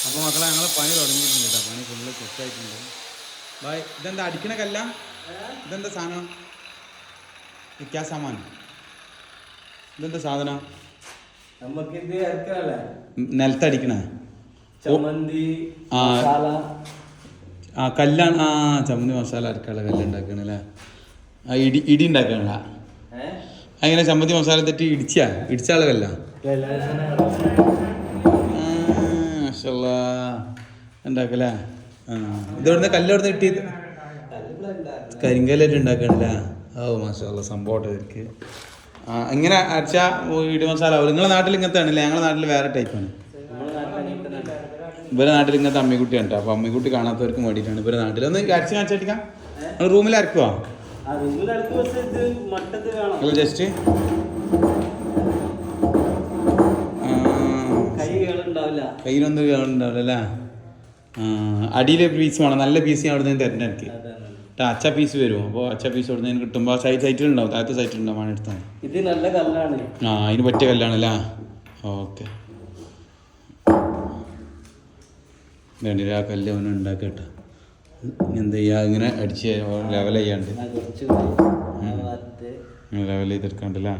അപ്പോൾ മക്കളെ ഞങ്ങൾ പണി തുടങ്ങിയിട്ടുണ്ട് കേട്ടോ. പണി ഫുള്ള് സെറ്റായിട്ടുണ്ട്. ബായ്. ഇതെന്താ അടിക്കണ കല്ല? ഇതെന്താ സാധനം? വിൽക്കാൻ സാമാനം ഇതെന്താ സാധനം? നമുക്കിത് ഇറക്കാനല്ലേ നിലത്തടിക്കണ ചമ്മന്തി ആ. ആ കല്ലാണ് ആ ചമ്മന്തി മസാല അരക്കാനുള്ള കല്ല് ഉണ്ടാക്കണല്ലേ ആ ഇടി ഇടി ഉണ്ടാക്കണല്ല അങ്ങനെ ചമ്മന്തി മസാല തെറ്റി ഇടിച്ചാ? ഇടിച്ചാളെ കല്ല? ഉണ്ടാക്കല്ലേ? ആ. ഇതെവിടുന്ന് കല്ല് എവിടുന്ന് കിട്ടിയത് കരിങ്കല്ലായിട്ട് ഉണ്ടാക്കണല്ലേ? ഓ മാഷല്ല സംഭവം ഇവർക്ക്. ആ ഇങ്ങനെ അരച്ച ഇടി മസാല. ആവും നിങ്ങളെ നാട്ടിൽ ഇങ്ങനത്തെ ആണല്ലേ? ഞങ്ങളുടെ നാട്ടിൽ വേറെ ടൈപ്പാണ് ഇവരെ നാട്ടിൽ ഇങ്ങനത്തെ അമ്മിക്കുട്ടിയാണ് കേട്ടോ അപ്പോൾ അമ്മിക്കുട്ടി കാണാത്തവർക്ക് വേണ്ടിയിട്ടാണ് ഇവരെ നാട്ടിൽ. ഒന്ന് അരച്ച് കാണിച്ചടിക്കാം നിങ്ങൾ റൂമിൽ അരക്കുവാ? ജസ്റ്റ് കയ്യിലൊന്നും കാണുന്നുണ്ടാവില്ല അല്ലേ? അടിയിലെ പീസ് വേണം. നല്ല പീസ് ഞാൻ അവിടെ നിന്ന് തരണം എനിക്ക് അച്ച പീസ് വരും അപ്പോൾ അച്ച പീസ് അവിടെ നിന്ന് കിട്ടുമ്പോൾ സൈറ്റ് സൈറ്റിലുണ്ടാവും താഴത്തെ സൈറ്റിലുണ്ടാവും ആണ് എടുത്താൽ ഇത് നല്ല കല്ലാണ്. ആ അതിന് പറ്റിയ കല്ലാണല്ലേ ഓക്കെ. വേണ്ടി ആ കല്ല് അവനെ ഉണ്ടാക്കി കേട്ടോ. എന്താ ചെയ്യുക ഇങ്ങനെ അടിച്ച് ലെവൽ ചെയ്യാണ്ട്. ആ ലെവൽ ചെയ്തെടുക്കാണ്ടല്ലേ